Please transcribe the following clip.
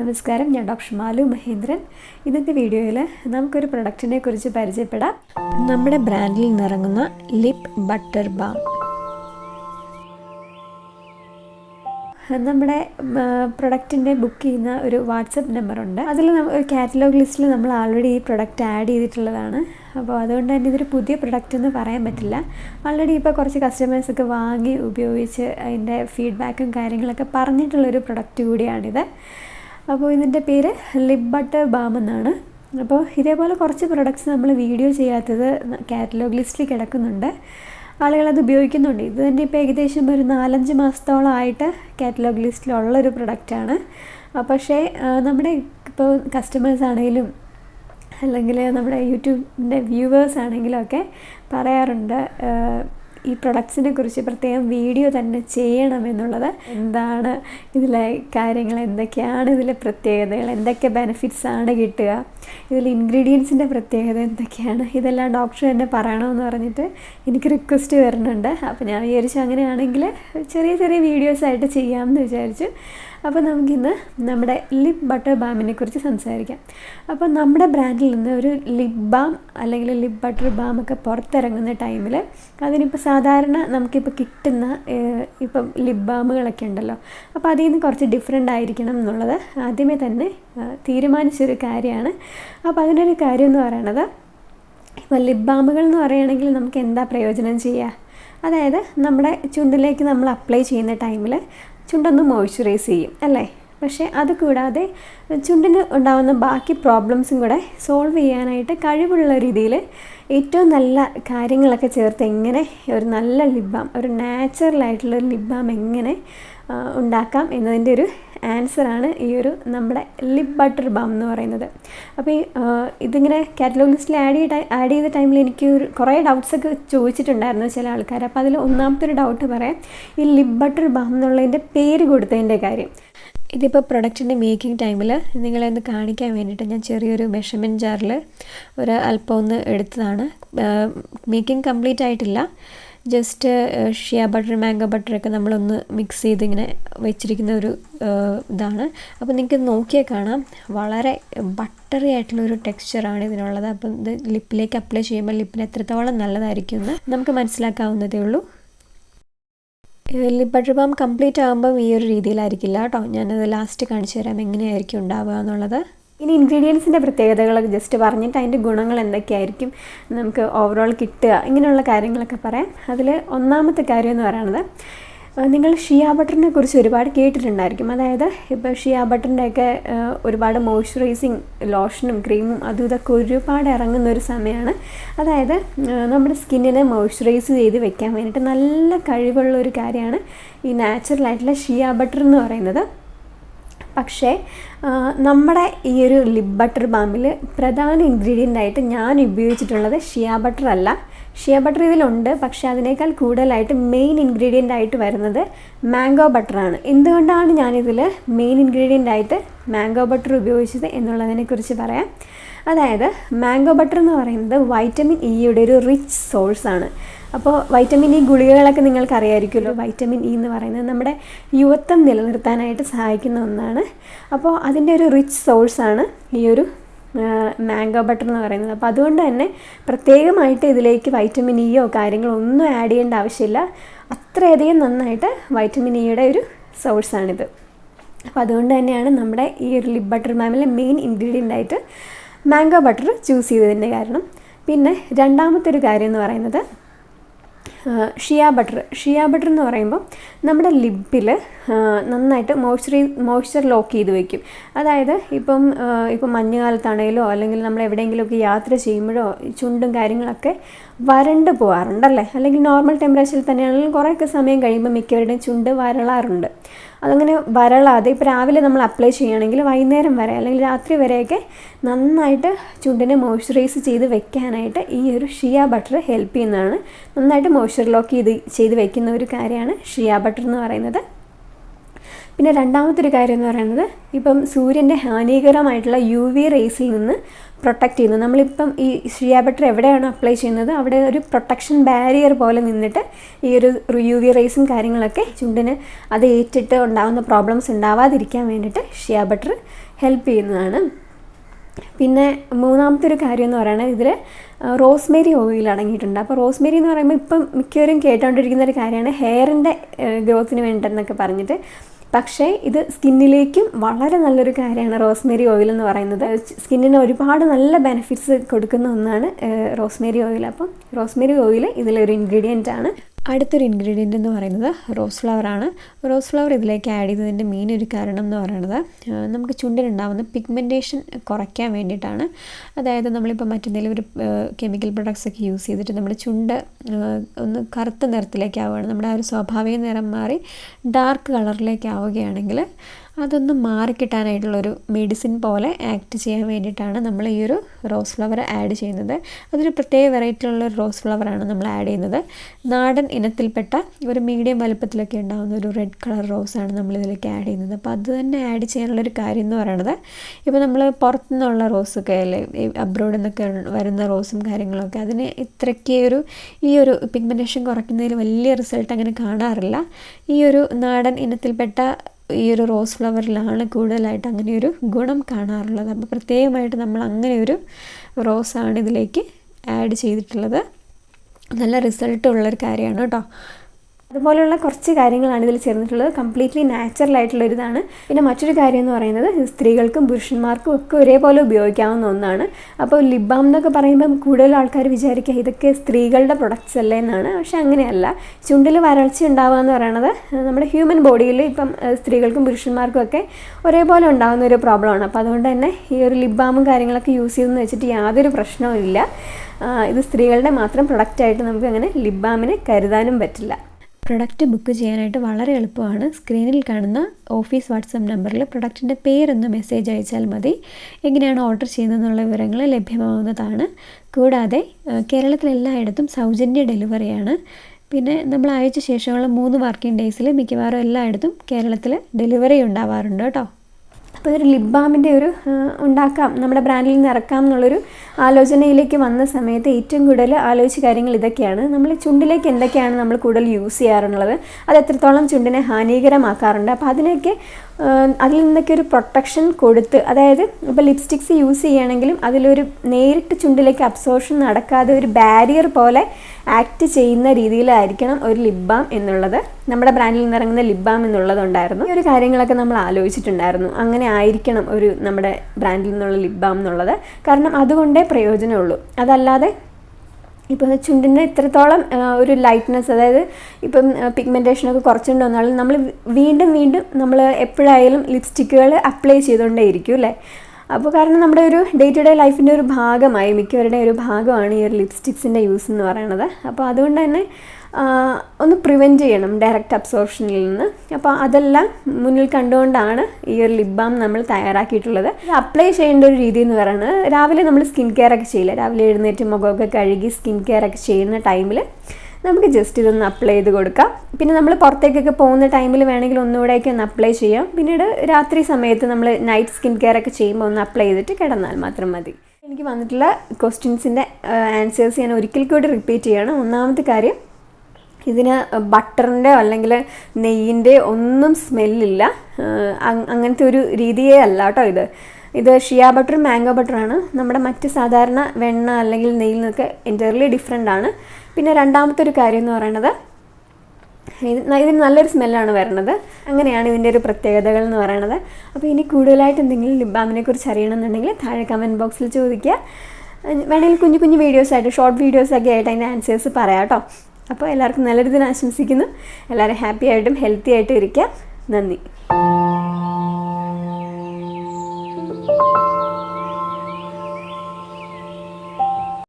നമസ്കാരം ഞാൻ ഡോക്ടർ മാലു മഹേന്ദ്രൻ. ഇന്നത്തെ വീഡിയോയിൽ നമുക്കൊരു പ്രൊഡക്റ്റിനെ കുറിച്ച് പരിചയപ്പെടാം. നമ്മുടെ ബ്രാൻഡിൽ നിന്നിറങ്ങുന്ന ലിപ് ബട്ടർ ബാം. നമ്മുടെ പ്രൊഡക്റ്റിന്റെ ബുക്ക് ചെയ്യുന്ന ഒരു വാട്സപ്പ് നമ്പറുണ്ട്. അതിൽ ഒരു കാറ്റലോഗ് ലിസ്റ്റിൽ നമ്മൾ ആൾറെഡി ഈ പ്രൊഡക്റ്റ് ആഡ് ചെയ്തിട്ടുള്ളതാണ്. അപ്പോൾ അതുകൊണ്ട് തന്നെ ഇതൊരു പുതിയ പ്രൊഡക്റ്റ് എന്ന് പറയാൻ പറ്റില്ല. ആൾറെഡി ഇപ്പോൾ കുറച്ച് കസ്റ്റമേഴ്സൊക്കെ വാങ്ങി ഉപയോഗിച്ച് അതിന്റെ ഫീഡ്ബാക്കും കാര്യങ്ങളൊക്കെ പറഞ്ഞിട്ടുള്ളൊരു പ്രൊഡക്റ്റ് കൂടിയാണിത്. അപ്പോൾ ഇതിന്റെ പേര് ലിപ് ബട്ടർ ബാം എന്നാണ്. അപ്പോൾ ഇതേപോലെ കുറച്ച് പ്രൊഡക്ട്സ് നമ്മൾ വീഡിയോ ചെയ്യാത്തത് കാറ്റലോഗ് ലിസ്റ്റിൽ കിടക്കുന്നുണ്ട്. ആളുകളത് ഉപയോഗിക്കുന്നുണ്ട്. ഇത് തന്നെ ഇപ്പോൾ ഏകദേശം ഒരു നാലഞ്ച് മാസത്തോളമായിട്ട് കാറ്റലോഗ് ലിസ്റ്റിലുള്ളൊരു പ്രൊഡക്റ്റാണ് പക്ഷേ നമ്മുടെ ഇപ്പോൾ കസ്റ്റമേഴ്സ് ആണെങ്കിലും അല്ലെങ്കിൽ നമ്മുടെ യൂട്യൂബിന്റെ വ്യൂവേഴ്സ് ആണെങ്കിലും ഒക്കെ പറയാറുണ്ട് ഈ പ്രൊഡക്ട്സിനെ കുറിച്ച് പ്രത്യേകം വീഡിയോ തന്നെ ചെയ്യണം എന്നുള്ളത്. എന്താണ് ഇതിലെ കാര്യങ്ങൾ എന്തൊക്കെയാണ് ഇതിലെ പ്രത്യേകതകൾ? എന്തൊക്കെ ബെനിഫിറ്റ്സ് ആണ് കിട്ടുക? ഇതിൽ ഇൻഗ്രീഡിയൻസിന്റെ പ്രത്യേകത എന്തൊക്കെയാണ്? ഇതെല്ലാം ഡോക്ടർ തന്നെ പറയണമെന്ന് പറഞ്ഞിട്ട് എനിക്ക് റിക്വസ്റ്റ് വരുന്നുണ്ട്. അപ്പോൾ ഞാൻ വിചാരിച്ചു അങ്ങനെയാണെങ്കിൽ ചെറിയ ചെറിയ വീഡിയോസായിട്ട് ചെയ്യാമെന്ന് വിചാരിച്ചു. അപ്പോൾ നമുക്കിന്ന് നമ്മുടെ ലിപ് ബട്ടർ ബാമിനെ കുറിച്ച് സംസാരിക്കാം. അപ്പോൾ നമ്മുടെ ബ്രാൻഡിൽ നിന്ന് ഒരു ലിപ് ബാം അല്ലെങ്കിൽ ലിപ് ബട്ടർ ബാം ഒക്കെ പുറത്തിറങ്ങുന്ന ടൈമിൽ അതിനിപ്പോൾ സാധാരണ നമുക്കിപ്പോൾ കിട്ടുന്ന ഇപ്പം ലിപ് ബാമുകളൊക്കെ ഉണ്ടല്ലോ. അപ്പോൾ അതിൽ നിന്ന് കുറച്ച് ഡിഫറെന്റ് ആയിരിക്കണം എന്നുള്ളത് ആദ്യമേ തന്നെ തീരുമാനിച്ചൊരു കാര്യമാണ്. അപ്പോൾ അതിനൊരു കാര്യം എന്ന് പറയണത് ഇപ്പോൾ ലിപ് ബാമുകൾ എന്ന് പറയുകയാണെങ്കിൽ നമുക്ക് എന്താ പ്രയോജനം ചെയ്യുക അതായത് നമ്മുടെ ചുണ്ടിലേക്ക് നമ്മൾ അപ്ലൈ ചെയ്യുന്ന ടൈമിൽ ചുണ്ടൊന്ന് മോയ്സ്ചറൈസ് ചെയ്യും അല്ലേ? പക്ഷേ അത് കൂടാതെ ചുണ്ടിന് ഉണ്ടാകുന്ന ബാക്കി പ്രോബ്ലംസും കൂടെ സോൾവ് ചെയ്യാനായിട്ട് കഴിവുള്ള രീതിയിൽ ഏറ്റവും നല്ല കാര്യങ്ങളൊക്കെ ചേർത്ത് എങ്ങനെ ഒരു നല്ല ലിബാം ഒരു നാച്ചുറലായിട്ടുള്ള ലിബാം എങ്ങനെ ഉണ്ടാക്കാം എന്നതിന്റെ ഒരു ആൻസറാണ് ഈ ഒരു നമ്മുടെ ലിപ് ബട്ടർ ബാം എന്ന് പറയുന്നത്. അപ്പോൾ ഈ ഇതിങ്ങനെ കാറ്റലോഗ് ലിസ്റ്റിൽ ആഡ് ചെയ്ത ആഡ് ചെയ്ത ടൈമിൽ എനിക്ക് ഒരു കുറേ ഡൗട്ട്സൊക്കെ ചോദിച്ചിട്ടുണ്ടായിരുന്നു ചില ആൾക്കാർ അപ്പോൾ അതിൽ ഒന്നാമത്തെ ഒരു ഡൗട്ട് പറയാം ഈ ലിപ് ബട്ടർ ബാം എന്നുള്ളതിന്റെ പേര് കൊടുത്തതിന്റെ കാര്യം. ഇതിപ്പോൾ പ്രൊഡക്റ്റിന്റെ മേക്കിംഗ് ടൈമിൽ നിങ്ങളെ ഒന്ന് കാണിക്കാൻ വേണ്ടിയിട്ട് ഞാൻ ചെറിയൊരു മെഷർമെന്റ് ജാറിൽ ഒരു അല്പം ഒന്ന് എടുത്തതാണ്. മേക്കിംഗ് കംപ്ലീറ്റ് ആയിട്ടില്ല. ജസ്റ്റ് ഷിയ ബട്ടർ മാംഗോ ബട്ടറൊക്കെ നമ്മളൊന്ന് മിക്സ് ചെയ്ത് ഇങ്ങനെ വെച്ചിരിക്കുന്ന ഒരു ഇതാണ്. അപ്പോൾ നിങ്ങൾക്ക് നോക്കിയാൽ കാണാം. വളരെ ബട്ടറി ആയിട്ടുള്ളൊരു ടെക്സ്ചറാണ് ഇതിനുള്ളത്. അപ്പം ഇത് ലിപ്പിലേക്ക് അപ്ലൈ ചെയ്യുമ്പോൾ ലിപ്പിന് എത്രത്തോളം നല്ലതായിരിക്കും എന്ന് നമുക്ക് മനസ്സിലാക്കാവുന്നതേ ഉള്ളൂ. ലിപ് ബട്ടർ ബാം കംപ്ലീറ്റ് ആകുമ്പം ഈ ഒരു രീതിയിലായിരിക്കില്ല കേട്ടോ. ഞാനത് ലാസ്റ്റ് കാണിച്ചു തരാം എങ്ങനെയായിരിക്കും ഉണ്ടാവുക എന്നുള്ളത്. ഇനി ഇൻഗ്രീഡിയൻസിന്റെ പ്രത്യേകതകളൊക്കെ ജസ്റ്റ് പറഞ്ഞിട്ട് അതിന്റെ ഗുണങ്ങൾ എന്തൊക്കെയായിരിക്കും നമുക്ക് ഓവറോൾ കിട്ടുക ഇങ്ങനെയുള്ള കാര്യങ്ങളൊക്കെ പറയാം. അതിൽ ഒന്നാമത്തെ കാര്യം എന്ന് പറയുന്നത് നിങ്ങൾ ഷിയ ബട്ടറിനെ കുറിച്ച് ഒരുപാട് കേട്ടിട്ടുണ്ടായിരിക്കും. അതായത് ഇപ്പോൾ ഷിയ ബട്ടറിന്റെയൊക്കെ ഒരുപാട് മോയ്സ്ചറൈസിങ് ലോഷനും ക്രീമും അതും ഇതൊക്കെ ഒരുപാട് ഇറങ്ങുന്ന ഒരു സമയമാണ് അതായത് നമ്മുടെ സ്കിന്നിനെ മോയ്സ്ചറൈസ് ചെയ്ത് വെക്കാൻ വേണ്ടിയിട്ട് നല്ല കഴിവുള്ള ഒരു കാര്യമാണ് ഈ നാച്ചുറലായിട്ടുള്ള ഷിയ ബട്ടർ എന്ന് പറയുന്നത്. പക്ഷേ നമ്മുടെ ഈ ഒരു ലിപ് ബട്ടർ ബാമിൽ പ്രധാന ഇൻഗ്രീഡിയന്റ് ആയിട്ട് ഞാൻ ഉപയോഗിച്ചിട്ടുള്ളത് ഷിയ ബട്ടർ അല്ല. ഷിയ ബട്ടർ ഇതിലുണ്ട്. പക്ഷേ അതിനേക്കാൾ കൂടുതലായിട്ട് മെയിൻ ഇൻഗ്രീഡിയന്റ് ആയിട്ട് വരുന്നത് മാംഗോ ബട്ടറാണ് എന്തുകൊണ്ടാണ് ഞാനിതിൽ മെയിൻ ഇൻഗ്രീഡിയന്റ് ആയിട്ട് മാംഗോ ബട്ടർ ഉപയോഗിച്ചത് എന്നുള്ളതിനെക്കുറിച്ച് പറയാം. അതായത് മാംഗോ ബട്ടർ എന്ന് പറയുന്നത് വൈറ്റമിൻ ഇയുടെ ഒരു റിച്ച് സോഴ്സാണ് അപ്പോൾ വൈറ്റമിൻ ഇ ഗുളികകളൊക്കെ നിങ്ങൾക്കറിയായിരിക്കുമല്ലോ. വൈറ്റമിൻ ഇ എന്ന് പറയുന്നത് നമ്മുടെ യുവത്വം നിലനിർത്താനായിട്ട് സഹായിക്കുന്ന ഒന്നാണ്. അപ്പോൾ അതിന്റെ ഒരു റിച്ച് സോഴ്സാണ് ഈ ഒരു മാംഗോ ബട്ടർ എന്ന് പറയുന്നത്. അപ്പോൾ അതുകൊണ്ട് തന്നെ പ്രത്യേകമായിട്ട് ഇതിലേക്ക് വൈറ്റമിൻ ഇയോ കാര്യങ്ങളോ ഒന്നും ആഡ് ചെയ്യേണ്ട ആവശ്യമില്ല. അത്രയധികം നന്നായിട്ട് വൈറ്റമിൻ ഇയുടെ ഒരു സോഴ്സാണിത് അപ്പോൾ അതുകൊണ്ട് തന്നെയാണ് നമ്മുടെ ഈ ഒരു ലിപ് ബട്ടർ മാമിലെ മെയിൻ ഇൻഗ്രീഡിയന്റ് ആയിട്ട് മാംഗോ ബട്ടർ ചൂസ് ചെയ്തതിന്റെ കാരണം. പിന്നെ രണ്ടാമത്തെ ഒരു കാര്യം എന്ന് പറയുന്നത് ഷിയ ബട്ടർ. ഷിയ ബട്ടർ എന്ന് പറയുമ്പോൾ നമ്മുടെ ലിപ്പിൽ നന്നായിട്ട് മോയ്സ്ചറൈ മോയ്സ്ചർ ലോക്ക് ചെയ്ത് വെക്കും. അതായത് ഇപ്പം ഇപ്പം മഞ്ഞുകാലത്താണെങ്കിലോ അല്ലെങ്കിൽ നമ്മൾ എവിടെയെങ്കിലുമൊക്കെ യാത്ര ചെയ്യുമ്പോഴോ ചുണ്ടും കാര്യങ്ങളൊക്കെ വരണ്ട് പോകാറുണ്ടല്ലേ അല്ലെങ്കിൽ നോർമൽ ടെമ്പറേച്ചറിൽ തന്നെയാണെങ്കിലും കുറേയൊക്കെ സമയം കഴിയുമ്പോൾ മിക്കവരുടെയും ചുണ്ട് വരളാറുണ്ട്. അതങ്ങനെ വരളാതെ ഇപ്പോൾ രാവിലെ നമ്മൾ അപ്ലൈ ചെയ്യുകയാണെങ്കിൽ വൈകുന്നേരം വരെ അല്ലെങ്കിൽ രാത്രി വരെയൊക്കെ നന്നായിട്ട് ചുണ്ടിനെ മോയ്സ്ചറൈസ് ചെയ്ത് വെക്കാനായിട്ട് ഈ ഒരു ഷിയ ബട്ടർ ഹെൽപ്പ് ചെയ്യുന്നതാണ്. നന്നായിട്ട് മോയ്സ്ചർ ലോക്ക് ചെയ്ത് ചെയ്ത് വെക്കുന്ന ഒരു കാര്യമാണ് ഷിയ ബട്ടർ എന്ന് പറയുന്നത്. പിന്നെ രണ്ടാമത്തെ ഒരു കാര്യം എന്ന് പറയുന്നത് ഇപ്പം സൂര്യന്റെ ഹാനികരമായിട്ടുള്ള യു വി റേസിൽ നിന്ന് പ്രൊട്ടക്റ്റ് ചെയ്യുന്നു. നമ്മളിപ്പം ഈ ഷിയ ബട്ടർ എവിടെയാണ് അപ്ലൈ ചെയ്യുന്നത്? അവിടെ ഒരു പ്രൊട്ടക്ഷൻ ബാരിയർ പോലെ നിന്നിട്ട് ഈ ഒരു യു വി റേസും കാര്യങ്ങളൊക്കെ ചുണ്ടിന് അത് ഏറ്റിട്ട് ഉണ്ടാകുന്ന പ്രോബ്ലംസ് ഉണ്ടാവാതിരിക്കാൻ വേണ്ടിയിട്ട് ഷിയ ബട്ടർ ഹെൽപ്പ് ചെയ്യുന്നതാണ്. പിന്നെ മൂന്നാമത്തെ ഒരു കാര്യം എന്ന് പറയുന്നത് ഇതിൽ റോസ്മേരി ഓയിൽ അടങ്ങിയിട്ടുണ്ട്. അപ്പോൾ റോസ്മേരി എന്ന് പറയുമ്പോൾ ഇപ്പം മിക്കവരും കേട്ടുകൊണ്ടിരിക്കുന്ന ഒരു കാര്യമാണ് ഹെയറിന്റെ ഗ്രോത്തിന് വേണ്ടെന്നൊക്കെ പറഞ്ഞിട്ട് പക്ഷേ ഇത് സ്കിന്നിലേക്കും വളരെ നല്ലൊരു കാര്യമാണ് റോസ്മേരി ഓയിൽ എന്ന് പറയുന്നത്. സ്കിന്നിന് ഒരുപാട് നല്ല ബെനിഫിറ്റ്സ് കൊടുക്കുന്ന ഒന്നാണ് റോസ്മേരി ഓയിൽ. അപ്പം റോസ്മേരി ഓയിൽ ഇതിലൊരു ഇൻഗ്രീഡിയന്റ് ആണ് അടുത്തൊരു ഇൻഗ്രീഡിയന്റ് എന്ന് പറയുന്നത് റോസ് ഫ്ലവർ ആണ്. റോസ് ഫ്ലവർ ഇതിലേക്ക് ആഡ് ചെയ്തതിന്റെ മെയിൻ ഒരു കാരണം എന്ന് പറയുന്നത് നമുക്ക് ചുണ്ടിനുണ്ടാകുന്ന പിഗ്മെന്റേഷൻ കുറയ്ക്കാൻ വേണ്ടിയിട്ടാണ്. അതായത് നമ്മളിപ്പോൾ മറ്റെന്തെങ്കിലും ഒരു കെമിക്കൽ പ്രൊഡക്ട്സ് ഒക്കെ യൂസ് ചെയ്തിട്ട് നമ്മുടെ ചുണ്ട് ഒന്ന് കറുത്ത നിറത്തിലേക്ക് ആവുകയാണ്. നമ്മുടെ ആ ഒരു സ്വാഭാവിക നിറം മാറി ഡാർക്ക് കളറിലേക്ക് ആവുകയാണെങ്കിൽ അതൊന്ന് മാറിക്കിട്ടാനായിട്ടുള്ളൊരു മെഡിസിൻ പോലെ ആക്ട് ചെയ്യാൻ വേണ്ടിയിട്ടാണ് നമ്മൾ ഈ ഒരു റോസ് ഫ്ലവർ ആഡ് ചെയ്യുന്നത്. അതൊരു പ്രത്യേക വെറൈറ്റിയിലുള്ള ഒരു റോസ് ഫ്ലവറാണ് നമ്മൾ ആഡ് ചെയ്യുന്നത്. നാടൻ ഇനത്തിൽപ്പെട്ട ഒരു മീഡിയം വലുപ്പത്തിലൊക്കെ ഉണ്ടാകുന്ന ഒരു റെഡ് കളർ റോസാണ് നമ്മൾ ഇതിലേക്ക് ആഡ് ചെയ്യുന്നത്. അപ്പോൾ അത് തന്നെ ആഡ് ചെയ്യാനുള്ളൊരു കാര്യം എന്ന് പറയുന്നത് ഇപ്പോൾ നമ്മൾ പുറത്തുനിന്നുള്ള റോസൊക്കെ അല്ലേ അബ്രോഡിൽ നിന്നൊക്കെ വരുന്ന റോസും കാര്യങ്ങളൊക്കെ അതിന് ഇത്രയ്ക്ക് ഒരു ഈ ഒരു പിഗ്മെന്റേഷൻ കുറയ്ക്കുന്നതിൽ വലിയ റിസൾട്ട് അങ്ങനെ കാണാറില്ല. ഈ ഒരു നാടൻ ഇനത്തിൽപ്പെട്ട ഈ ഒരു റോസ് ഫ്ലവറിലാണ് കൂടുതലായിട്ട് അങ്ങനെ ഒരു ഗുണം കാണാറുള്ളത്. അപ്പോൾ പ്രത്യേകമായിട്ട് നമ്മൾ അങ്ങനെ ഒരു റോസാണ് ഇതിലേക്ക് ആഡ് ചെയ്തിട്ടുള്ളത്. നല്ല റിസൾട്ട് ഉള്ളൊരു കാര്യമാണ് കേട്ടോ. അതുപോലെയുള്ള കുറച്ച് കാര്യങ്ങളാണ് ഇതിൽ ചേർന്നിട്ടുള്ളത്. കംപ്ലീറ്റ്ലി നാച്ചുറൽ ആയിട്ടുള്ള ഒരിതാണ്. പിന്നെ മറ്റൊരു കാര്യം എന്ന് പറയുന്നത് സ്ത്രീകൾക്കും പുരുഷന്മാർക്കും ഒക്കെ ഒരേപോലെ ഉപയോഗിക്കാവുന്ന ഒന്നാണ്. അപ്പോൾ ലിബാം എന്നൊക്കെ പറയുമ്പം കൂടുതൽ ആൾക്കാർ വിചാരിക്കുക ഇതൊക്കെ സ്ത്രീകളുടെ പ്രൊഡക്ട്സ് അല്ലേ എന്നാണ്. പക്ഷെ അങ്ങനെയല്ല. ചുണ്ടിൽ വരൾച്ച ഉണ്ടാവുക എന്ന് പറയുന്നത് നമ്മുടെ ഹ്യൂമൻ ബോഡിയിൽ ഇപ്പം സ്ത്രീകൾക്കും പുരുഷന്മാർക്കും ഒക്കെ ഒരേപോലെ ഉണ്ടാകുന്ന ഒരു പ്രോബ്ലമാണ് അപ്പോൾ അതുകൊണ്ട് തന്നെ ഈ ഒരു ലിബാമും ബാമും കാര്യങ്ങളൊക്കെ യൂസ് ചെയ്തെന്ന് വെച്ചിട്ട് യാതൊരു പ്രശ്നവും ഇത് സ്ത്രീകളുടെ മാത്രം പ്രൊഡക്റ്റായിട്ട് നമുക്ക് അങ്ങനെ ലിബാമിനെ കരുതാനും പറ്റില്ല. പ്രൊഡക്റ്റ് ബുക്ക് ചെയ്യാനായിട്ട് വളരെ എളുപ്പമാണ്. സ്ക്രീനിൽ കാണുന്ന ഓഫീസ് വാട്സപ്പ് നമ്പറിൽ പ്രൊഡക്റ്റിന്റെ പേരൊന്ന് മെസ്സേജ് അയച്ചാൽ മതി. എങ്ങനെയാണ് ഓർഡർ ചെയ്യുന്നതെന്നുള്ള വിവരങ്ങൾ ലഭ്യമാവുന്നതാണ്. കൂടാതെ കേരളത്തിലെല്ലായിടത്തും സൗജന്യ ഡെലിവറിയാണ് പിന്നെ നമ്മൾ അയച്ച ശേഷമുള്ള മൂന്ന് വർക്കിംഗ് ഡേയ്സിൽ മിക്കവാറും എല്ലായിടത്തും കേരളത്തിൽ ഡെലിവറി ഉണ്ടാവാറുണ്ട് കേട്ടോ. അപ്പോൾ ഒരു ലിപ് ബാമിന്റെ ഒരു ഉണ്ടാക്കാം നമ്മുടെ ബ്രാൻഡിൽ നിന്ന് ഇറക്കാം എന്നുള്ളൊരു ആലോചനയിലേക്ക് വന്ന സമയത്ത് ഏറ്റവും കൂടുതൽ ആലോചിച്ച കാര്യങ്ങൾ ഇതൊക്കെയാണ്. നമ്മൾ ചുണ്ടിലേക്ക് എന്തൊക്കെയാണ് നമ്മൾ കൂടുതൽ യൂസ് ചെയ്യാറുള്ളത്? അത് എത്രത്തോളം ചുണ്ടിനെ ഹാനികരമാക്കാറുണ്ട്? അപ്പോൾ അതിനൊക്കെ അതിൽ നിന്നൊക്കെ ഒരു പ്രൊട്ടക്ഷൻ കൊടുത്ത് അതായത് ഇപ്പോൾ ലിപ്സ്റ്റിക്സ് യൂസ് ചെയ്യുകയാണെങ്കിലും അതിലൊരു നേരിട്ട് ചുണ്ടിലേക്ക് അബ്സോർഷൻ നടക്കാതെ ഒരു ബാരിയർ പോലെ ആക്ട് ചെയ്യുന്ന രീതിയിലായിരിക്കണം ഒരു ലിപ് ബാം എന്നുള്ളത്. നമ്മുടെ ബ്രാൻഡിൽ നിന്ന് ഇറങ്ങുന്ന ലിപ് ബാം എന്നുള്ളതുണ്ടായിരുന്നു. ഈ ഒരു കാര്യങ്ങളൊക്കെ നമ്മൾ ആലോചിച്ചിട്ടുണ്ടായിരുന്നു. അങ്ങനെ ആയിരിക്കണം ഒരു നമ്മുടെ ബ്രാൻഡിൽ നിന്നുള്ള ലിപ് ബാം എന്നുള്ളത്. കാരണം അതുകൊണ്ടേ പ്രയോജനമുള്ളൂ. അതല്ലാതെ ഇപ്പോൾ ചുണ്ടിന് ഇത്രത്തോളം ഒരു ലൈറ്റ്നെസ് അതായത് ഇപ്പം പിഗ്മെന്റേഷനൊക്കെ കുറച്ചുകൊണ്ട് വന്നാലും നമ്മൾ വീണ്ടും വീണ്ടും നമ്മൾ എപ്പോഴായാലും ലിപ്സ്റ്റിക്കുകൾ അപ്ലൈ ചെയ്തുകൊണ്ടേയിരിക്കും അല്ലേ? അപ്പോൾ കാരണം നമ്മുടെ ഒരു ഡേ ടു ഡേ ലൈഫിന്റെ ഒരു ഭാഗമായി മിക്കവരുടെ ഒരു ഭാഗമാണ് ഈ ഒരു ലിപ്സ്റ്റിക്സിന്റെ യൂസ് എന്ന് പറയുന്നത്. അപ്പോൾ അതുകൊണ്ട് തന്നെ ഒന്ന് പ്രിവെന്റ് ചെയ്യണം ഡയറക്റ്റ് അബ്സോർപ്ഷനിൽ നിന്ന്. അപ്പോൾ അതെല്ലാം മുന്നിൽ കണ്ടുകൊണ്ടാണ് ഈ ഒരു ലിപ് ബാം നമ്മൾ തയ്യാറാക്കിയിട്ടുള്ളത്. അപ്ലൈ ചെയ്യേണ്ട ഒരു രീതി എന്ന് പറയുന്നത് രാവിലെ നമ്മൾ സ്കിൻ കെയർ ഒക്കെ ചെയ്യില്ല? രാവിലെ എഴുന്നേറ്റ് മുഖമൊക്കെ കഴുകി സ്കിൻ കെയർ ഒക്കെ ചെയ്യുന്ന ടൈമിൽ നമുക്ക് ജസ്റ്റ് ഇതൊന്ന് അപ്ലൈ ചെയ്ത് കൊടുക്കാം. പിന്നെ നമ്മൾ പുറത്തേക്കൊക്കെ പോകുന്ന ടൈമിൽ വേണമെങ്കിൽ ഒന്നുകൂടെയൊക്കെ ഒന്ന് അപ്ലൈ ചെയ്യാം. പിന്നീട് രാത്രി സമയത്ത് നമ്മൾ നൈറ്റ് സ്കിൻ കെയർ ഒക്കെ ചെയ്യുമ്പോൾ ഒന്ന് അപ്ലൈ ചെയ്തിട്ട് കിടന്നാൽ മാത്രം മതി. എനിക്ക് വന്നിട്ടുള്ള ക്വസ്റ്റ്യൻസിന്റെ ആൻസേഴ്സ് ഞാൻ ഒരിക്കൽ കൂടി റിപ്പീറ്റ് ചെയ്യണം. ഒന്നാമത്തെ കാര്യം ഇതിന് ബട്ടറിന്റെ അല്ലെങ്കിൽ നെയ്യിന്റെ ഒന്നും സ്മെല്ലില്ല. അങ്ങനത്തെ ഒരു രീതിയേ അല്ല കേട്ടോ ഇത്. ഇത് ഷിയ ബട്ടർ മാംഗോ ബട്ടറാണ് നമ്മുടെ മറ്റ് സാധാരണ വെണ്ണ അല്ലെങ്കിൽ നെയ്യിൽ നിന്നൊക്കെ എന്റയർലി ഡിഫറെന്റ് ആണ്. പിന്നെ രണ്ടാമത്തെ ഒരു കാര്യം എന്ന് പറയുന്നത് ഇത് ഇതിന് നല്ലൊരു സ്മെല്ലാണ് വരുന്നത് അങ്ങനെയാണ് ഇതിന്റെ ഒരു പ്രത്യേകതകൾ എന്ന് പറയുന്നത് അപ്പോൾ ഇനി കൂടുതലായിട്ട് എന്തെങ്കിലും ലിബാമിനെ ബാമിനെ കുറിച്ച് അറിയണമെന്നുണ്ടെങ്കിൽ താഴെ കമന്റ് ബോക്സിൽ ചോദിക്കുക. വേണമെങ്കിൽ കുഞ്ഞു കുഞ്ഞു വീഡിയോസായിട്ട് ഷോർട്ട് വീഡിയോസൊക്കെ ആയിട്ട് അതിന്റെ ആൻസേഴ്സ് പറയാം കേട്ടോ. അപ്പോൾ എല്ലാവർക്കും നല്ലൊരു ദിനം ആശംസിക്കുന്നു. എല്ലാവരും ഹാപ്പി ആയിട്ടും ഹെൽത്തി ആയിട്ടും ഇരിക്കുക നന്ദി.